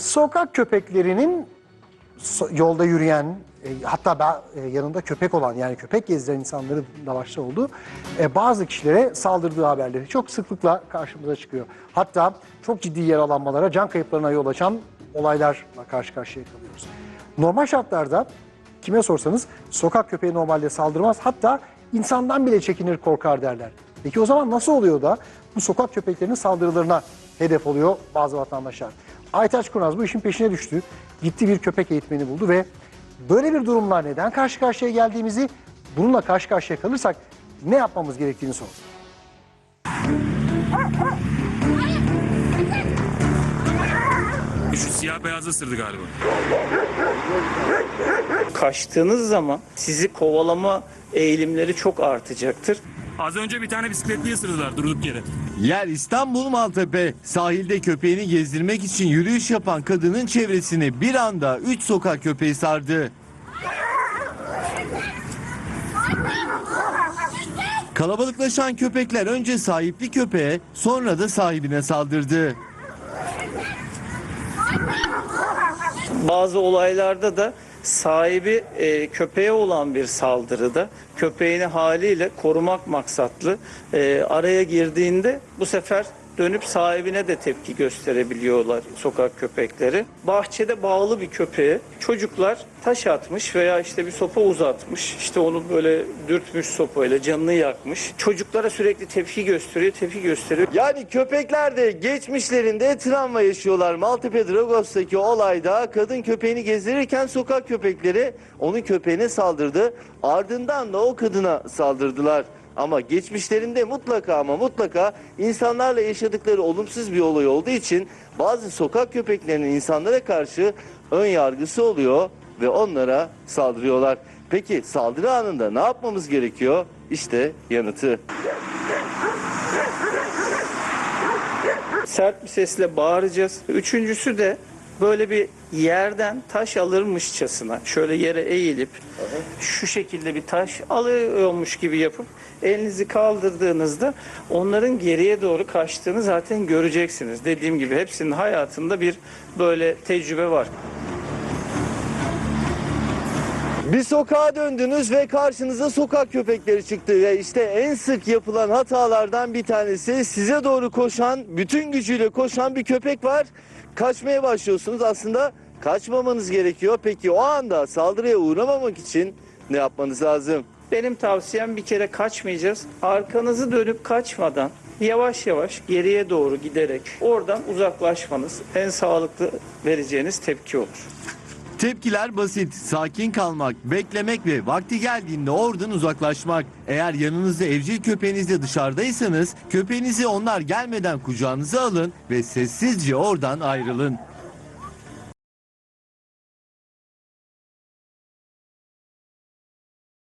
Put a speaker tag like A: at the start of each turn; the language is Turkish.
A: Sokak köpeklerinin yolda yürüyen, e, hatta ba- e, yanında köpek olan yani köpek gezdiren insanların da başta olduğu e, bazı kişilere saldırdığı haberleri çok sıklıkla karşımıza çıkıyor. Hatta çok ciddi yaralanmalara, can kayıplarına yol açan olaylarla karşı karşıya kalıyoruz. Normal şartlarda kime sorsanız sokak köpeği normalde saldırmaz. Hatta insandan bile çekinir korkar derler. Peki o zaman nasıl oluyor da bu sokak köpeklerinin saldırılarına hedef oluyor bazı vatandaşlar? Aytaç Kurnaz bu işin peşine düştü. Gitti bir köpek eğitmeni buldu ve böyle bir durumla neden karşı karşıya geldiğimizi, bununla karşı karşıya kalırsak ne yapmamız gerektiğini sordu.
B: Şu siyah beyazı ısırdı galiba.
C: kaçtığınız zaman sizi kovalama eğilimleri çok artacaktır.
B: Az önce bir tane bisikletli ısırdılar durduk yere.
D: Yer İstanbul Maltepe. Sahilde köpeğini gezdirmek için yürüyüş yapan kadının çevresini bir anda 3 sokak köpeği sardı. Kalabalıklaşan köpekler önce sahipli köpeğe sonra da sahibine saldırdı.
C: Bazı olaylarda da sahibi e, köpeğe olan bir saldırıda köpeğini haliyle korumak maksatlı e, araya girdiğinde bu sefer dönüp sahibine de tepki gösterebiliyorlar sokak köpekleri. Bahçede bağlı bir köpeğe çocuklar taş atmış veya işte bir sopa uzatmış. işte onu böyle dürtmüş sopayla canını yakmış. Çocuklara sürekli tepki gösteriyor, tepki gösteriyor.
D: Yani köpekler de geçmişlerinde travma yaşıyorlar. Maltepe Dragos'taki olayda kadın köpeğini gezdirirken sokak köpekleri onun köpeğine saldırdı. Ardından da o kadına saldırdılar. Ama geçmişlerinde mutlaka ama mutlaka insanlarla yaşadıkları olumsuz bir olay olduğu için bazı sokak köpeklerinin insanlara karşı ön yargısı oluyor ve onlara saldırıyorlar. Peki saldırı anında ne yapmamız gerekiyor? İşte yanıtı.
C: sert bir sesle bağıracağız. Üçüncüsü de böyle bir yerden taş alırmışçasına şöyle yere eğilip şu şekilde bir taş alıyormuş gibi yapıp elinizi kaldırdığınızda onların geriye doğru kaçtığını zaten göreceksiniz. Dediğim gibi hepsinin hayatında bir böyle tecrübe var.
D: Bir sokağa döndünüz ve karşınıza sokak köpekleri çıktı ve işte en sık yapılan hatalardan bir tanesi size doğru koşan, bütün gücüyle koşan bir köpek var. Kaçmaya başlıyorsunuz. Aslında kaçmamanız gerekiyor. Peki o anda saldırıya uğramamak için ne yapmanız lazım?
C: Benim tavsiyem bir kere kaçmayacağız. Arkanızı dönüp kaçmadan yavaş yavaş geriye doğru giderek oradan uzaklaşmanız en sağlıklı vereceğiniz tepki olur.
D: Tepkiler basit. Sakin kalmak, beklemek ve vakti geldiğinde oradan uzaklaşmak. Eğer yanınızda evcil köpeğiniz de dışarıdaysanız köpeğinizi onlar gelmeden kucağınıza alın ve sessizce oradan ayrılın.